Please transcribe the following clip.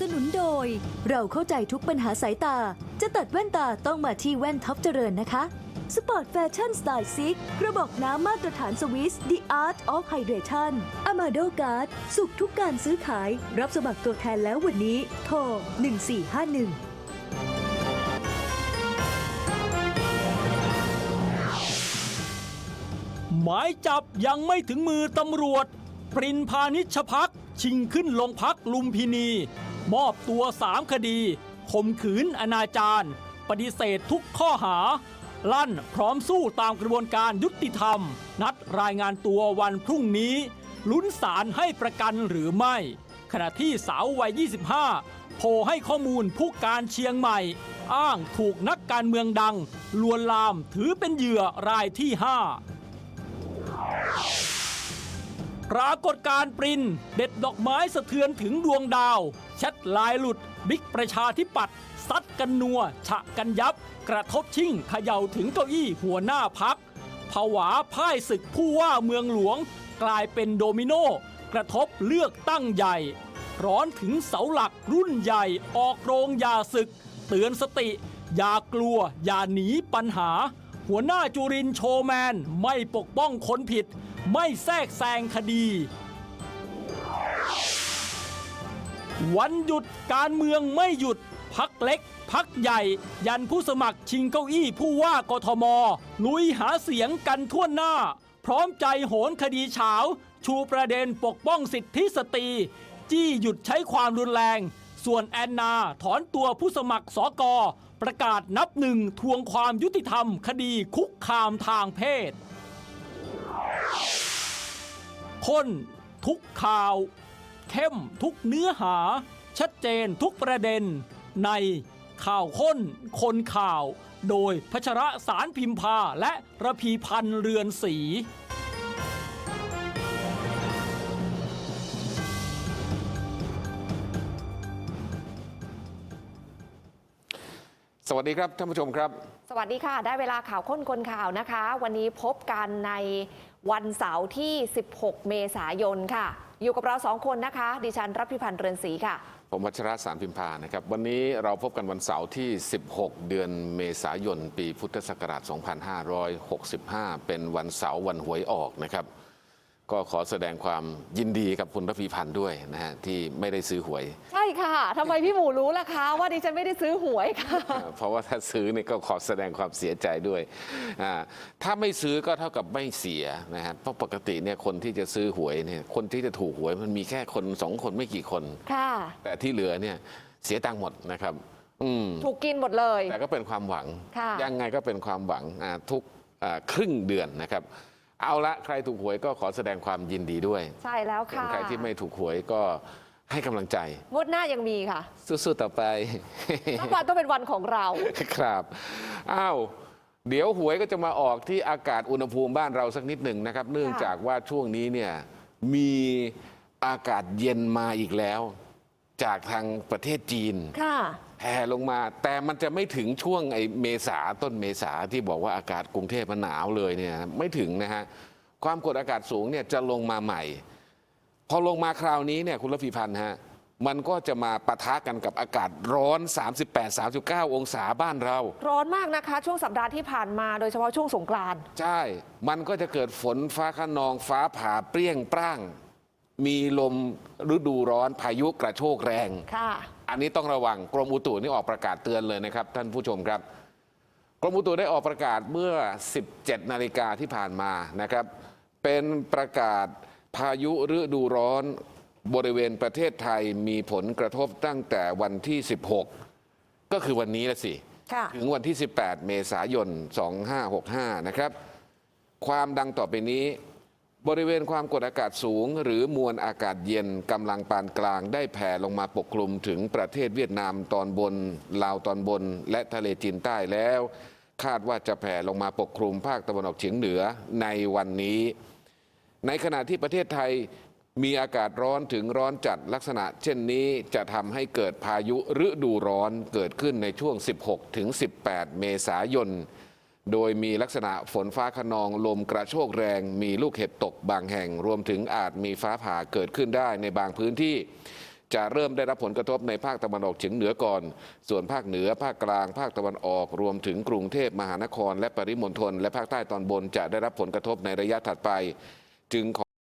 สนุนโดย เราเข้าใจทุกปัญหาสายตา จะตัดแว่นตาต้องมาที่แว่นท็อปเจริญนะคะสปอร์ตแฟชั่นสไตล์ซิกกระบอกน้ำมาตรฐานสวิส The Art of Hydration Amado Card สุขทุกการซื้อขาย รับสมัครตัวแทนแล้ววันนี้ โทร 1451หมายจับยังไม่ถึงมือตำรวจ ปรินพาณิชพักชิงขึ้นลงพักลุมพินี มอบตัวสามคดีข่มขืนอนาจารปฏิเสธทุกข้อหา ลั่นพร้อมสู้ตามกระบวนการยุติธรรม นัดรายงานตัววันพรุ่งนี้ ลุ้นศาลให้ประกันหรือไม่ ขณะที่สาววัย 25 โพให้ข้อมูลผู้การเชียงใหม่ อ้างถูกนักการเมืองดัง ลวนลามถือเป็นเหยื่อรายที่ 5 ปรากฏการปรินเด็ดดอกไม้สะเทือนถึงดวงดาวแชทลายหลุด บิ๊กประชาธิปัตย์ซัดกันนัว ฉะกันยับ กระทบชิ่งเขย่าถึงเก้าอี้หัวหน้าพักผวาพ่ายศึกผู้ว่าเมืองหลวง กลายเป็นโดมิโนกระทบเลือกตั้งใหญ่ ร้อนถึงเสาหลักรุ่นใหญ่ออกโรงยาศึก เตือนสติ อย่ากลัว อย่าหนีปัญหา หัวหน้าจุรินโชแมน ไม่ปกป้องคนผิด ไม่แทรกแซงคดี วันหยุดการเมืองไม่หยุด พักเล็ก พักใหญ่ ยันผู้สมัครชิงเก้าอี้ผู้ว่ากทม ลุยหาเสียงกันทั่วหน้า พร้อมใจโหนคดีเฉาชูประเด็นปกป้องสิทธิสตรี จี้หยุดใช้ความรุนแรง ส่วนแอนนาถอนตัวผู้สมัครสอกอประกาศนับหนึ่งทวงความยุติธรรมคดีคุกคามทางเพศข้นทุกข่าว เข้มทุกเนื้อหา ชัดเจนทุกประเด็น ในข่าวข้น คนข่าว โดยพัชระสารพิมพาและระพีพันธ์เรือนสี สวัสดีครับท่านผู้ชมครับ สวัสดีค่ะ ได้เวลาข่าวค้นคนข่าวนะคะ วันนี้พบกันในวันเสาร์ที่ 16 เมษายนค่ะ อยู่กับเราสองคนนะคะ ดิฉันรับพิพันธ์เรือนศรีค่ะ ผมวัชระสารพิมพานะครับ วันนี้เราพบกันวันเสาร์ที่ 16 เดือนเมษายน ปีพุทธศักราช 2565 เป็นวันเสาร์วันหวยออกนะครับ ก็ขอแสดงความยินดีกับคุณระพีพันธ์ด้วยนะฮะที่ไม่ได้ซื้อหวย ใช่ค่ะทำไมพี่หมูรู้ล่ะคะว่าดิฉันไม่ได้ซื้อหวยค่ะ เพราะว่าถ้าซื้อเนี่ยก็ขอแสดงความเสียใจด้วยอ่าถ้าไม่ซื้อก็เท่ากับไม่เสียนะฮะเพราะปกติเนี่ยคนที่จะซื้อหวยเนี่ยคนที่จะถูกหวยมันมีแค่คนสองคนไม่กี่คน ค่ะ แต่ที่เหลือเนี่ยเสียตังค์หมดนะครับ อืม ถูกกินหมดเลย แต่ก็เป็นความหวัง ค่ะยังไงก็เป็นความหวังอ่าทุกอ่าครึ่งเดือนนะครับ เอาละใครถูกหวยก็ขอแสดงความยินดีด้วยใช่แล้วส่วนค่ะใครที่ไม่ถูกหวยก็ให้กำลังใจ งวดหน้ายังมีค่ะสู้ๆต่อไป สักวันต้องเป็นวันของเรา ครับ อ้าว เดี๋ยวหวยก็จะมาออกที่อากาศอุณหภูมิบ้านเราสักนิดหนึ่งนะครับ เนื่องจากว่าช่วงนี้เนี่ยมีอากาศเย็นมาอีกแล้ว จากทางประเทศจีนค่ะแผ่ลงมา แต่มันจะไม่ถึงช่วงไอ้เมษาต้นเมษาที่บอกว่าอากาศกรุงเทพมันหนาวเลยเนี่ยไม่ถึงนะฮะความกดอากาศสูงเนี่ยจะลงมาใหม่ พอลงมาคราวนี้เนี่ยคุณรพีพันธ์ฮะมันก็จะมาปะทะกันกับอากาศร้อน 38-39 องศาบ้านเรา ร้อนมากนะคะ ช่วงสัปดาห์ที่ผ่านมาโดยเฉพาะช่วงสงกรานต์ใช่ มันก็จะเกิดฝนฟ้าขนองฟ้าผ่าเปรี้ยงปร้าง มีลมฤดูร้อนพายุกระโชกแรง ค่ะ อันนี้ต้องระวังกรมอุตุนี่ออกประกาศเตือนเลยนะครับท่านผู้ชมครับ กรมอุตุได้ออกประกาศเมื่อ 17 นาฬิกาที่ผ่านมานะครับ เป็นประกาศพายุฤดูร้อนบริเวณประเทศไทยมีผลกระทบตั้งแต่วันที่ 16 ก็คือวันนี้ละสิ ค่ะ ถึงวันที่ 18 เมษายน 2565 นะครับ ความดังต่อไปนี้ บริเวณความกดอากาศสูง หรือมวลอากาศเย็นกำลังปานกลางได้แผ่ลงมาปกคลุมถึงประเทศเวียดนามตอนบน ลาวตอนบน และทะเลจีนใต้แล้ว คาดว่าจะแผ่ลงมาปกคลุมภาคตะวันออกเฉียงเหนือในวันนี้ ในขณะที่ประเทศไทยมีอากาศร้อนถึงร้อนจัดลักษณะ เช่นนี้จะทำให้เกิดพายุฤดูร้อนเกิดขึ้นในช่วง 16ถึง18 เมษายน โดยมีลักษณะฝนฟ้าขนองลมกระโชกแรง มีลูกเห็บตกบางแห่ง รวมถึงอาจมีฟ้าผ่าเกิดขึ้นได้ในบางพื้นที่ จะเริ่มได้รับผลกระทบในภาคตะวันออกเฉียงเหนือก่อน ส่วนภาคเหนือ ภาคกลาง ภาคตะวันออก รวมถึงกรุงเทพมหานคร และปริมณฑลและภาคใต้ตอนบนจะได้รับผลกระทบในระยะถัดไป จึงขอ